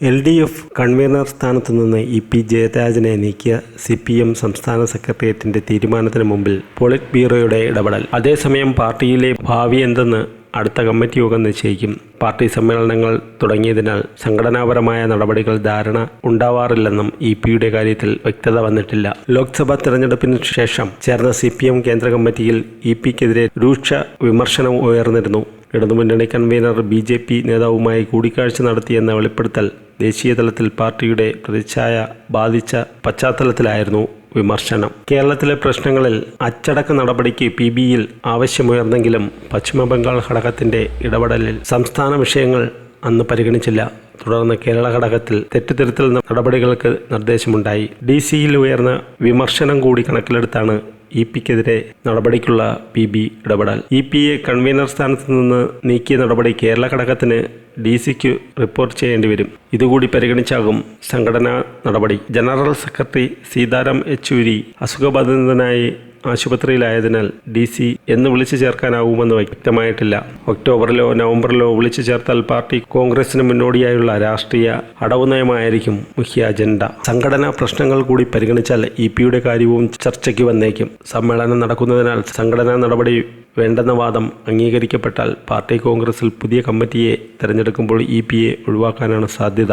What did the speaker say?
L D F convener സ്ഥാനത്തു നിന്ന് E P ജയരാജനെ നീക്കിയ സി പി എം സംസ്ഥാന സെക്രട്ടേറിയറ്റിന്റെ തീരുമാനത്തിന് മുമ്പിൽ പോളിറ്റ് ബ്യൂറോയുടെ ഇടപെടൽ. അതേസമയം പാർട്ടിയിലെ ഭാവി എന്തെന്ന് അടുത്ത കമ്മിറ്റി യോഗം നിശ്ചയിക്കും. പാർട്ടി സമ്മേളനങ്ങൾ തുടങ്ങിയതിനാൽ സംഘടനാപരമായ നടപടികൾ ധാരണ ഉണ്ടാവാറില്ലെന്നും ഇ പിയുടെ കാര്യത്തിൽ വ്യക്തത വന്നിട്ടില്ല. ലോക്സഭാ തെരഞ്ഞെടുപ്പിന് ശേഷം ചേർന്ന സി പി എം കേന്ദ്ര കമ്മിറ്റിയിൽ ഇ പിക്കെതിരെ രൂക്ഷ വിമർശനം ഉയർന്നിരുന്നു. ഇടതുമുന്നണി കൺവീനർ ബി ജെ പി നേതാവുമായി കൂടിക്കാഴ്ച നടത്തിയെന്ന വെളിപ്പെടുത്തൽ ദേശീയ തലത്തിൽ പാർട്ടിയുടെ പ്രതിച്ഛായ ബാധിച്ച പശ്ചാത്തലത്തിലായിരുന്നു വിമർശനം. കേരളത്തിലെ പ്രശ്നങ്ങളിൽ അച്ചടക്ക നടപടിക്ക് പി ബിയിൽ ആവശ്യമുയർന്നെങ്കിലും പശ്ചിമബംഗാൾ ഘടകത്തിന്റെ ഇടപെടലിൽ സംസ്ഥാന വിഷയങ്ങൾ അന്ന് പരിഗണിച്ചില്ല. തുടർന്ന് കേരള ഘടകത്തിൽ തെറ്റുതിരുത്തൽ നടപടികൾക്ക് നിർദ്ദേശമുണ്ടായി. ഡി സിയിൽ ഉയർന്ന വിമർശനം കൂടി കണക്കിലെടുത്താണ് ഇ പിക്കെതിരെ നടപടിക്കുള്ള പി ബി ഇടപെടൽ. ഇ പി എ കൺവീനർ സ്ഥാനത്ത് നിന്ന് നീക്കിയ നടപടി കേരള ഘടകത്തിന് ഡി സിക്ക് റിപ്പോർട്ട് ചെയ്യേണ്ടി വരും. ഇതുകൂടി പരിഗണിച്ചാകും സംഘടനാ നടപടി. ജനറൽ സെക്രട്ടറി സീതാറാം യെച്ചൂരി അസുഖബാധിതനായി ആശുപത്രിയിലായതിനാൽ ഡി സി എന്ന് വിളിച്ചു ചേർക്കാനാവുമെന്ന് വ്യക്തമായിട്ടില്ല. ഒക്ടോബറിലോ നവംബറിലോ വിളിച്ചു ചേർത്താൽ പാർട്ടി കോൺഗ്രസിന് മുന്നോടിയായുള്ള രാഷ്ട്രീയ അടവ് നയമായിരിക്കും മുഖ്യ അജണ്ട. സംഘടനാ പ്രശ്നങ്ങൾ കൂടി പരിഗണിച്ചാൽ ഇ പിയുടെ കാര്യവും ചർച്ചയ്ക്ക് വന്നേക്കും. സമ്മേളനം നടക്കുന്നതിനാൽ സംഘടനാ നടപടി വേണ്ടെന്ന വാദം അംഗീകരിക്കപ്പെട്ടാൽ പാർട്ടി കോൺഗ്രസിൽ പുതിയ കമ്മിറ്റിയെ തെരഞ്ഞെടുക്കുമ്പോൾ ഇ പിയെ ഒഴിവാക്കാനാണ് സാധ്യത.